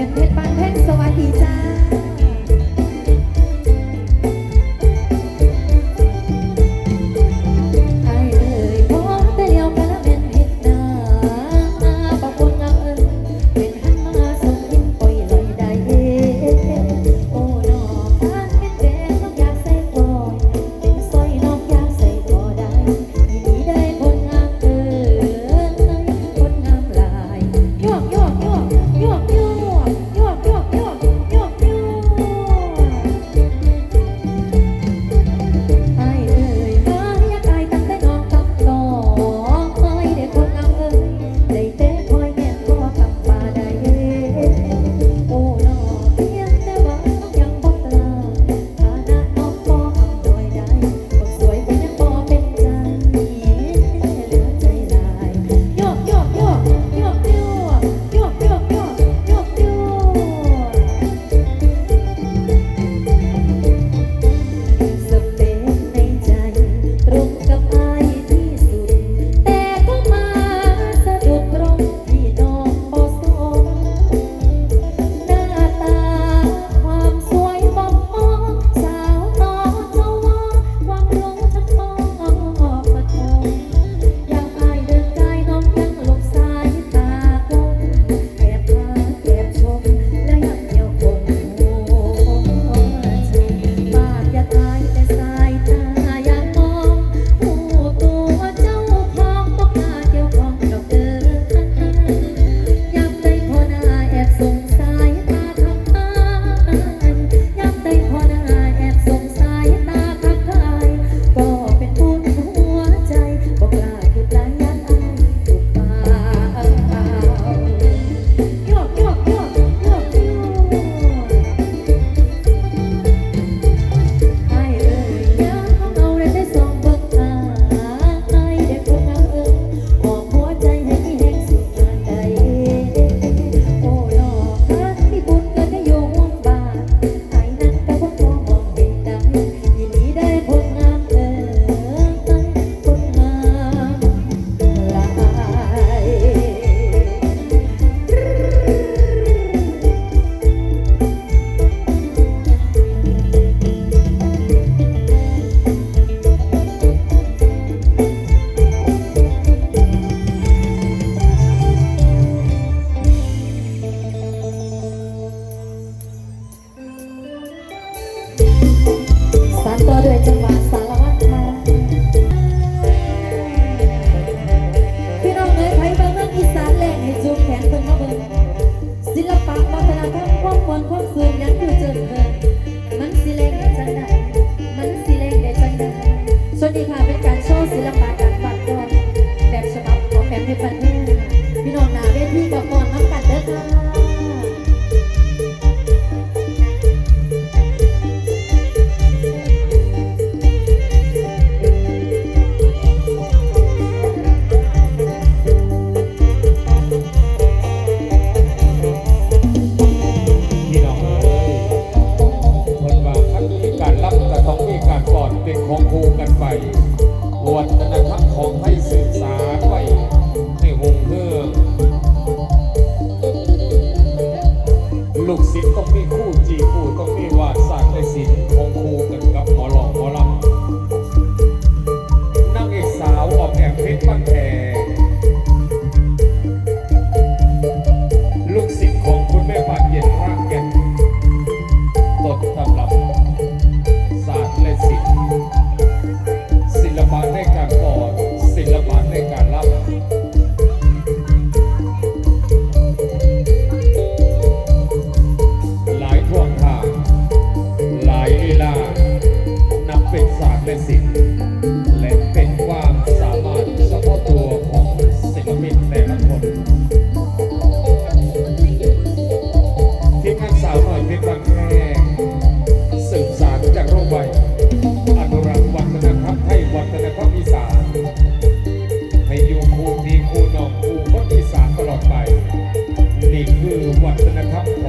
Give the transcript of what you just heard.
എന്നെ Santo. ็จของโคกันไปวัฒนธรับของให้ศึกสาไปให้หงเพื่อลูกศิษย์ต้องมี คุณธรรม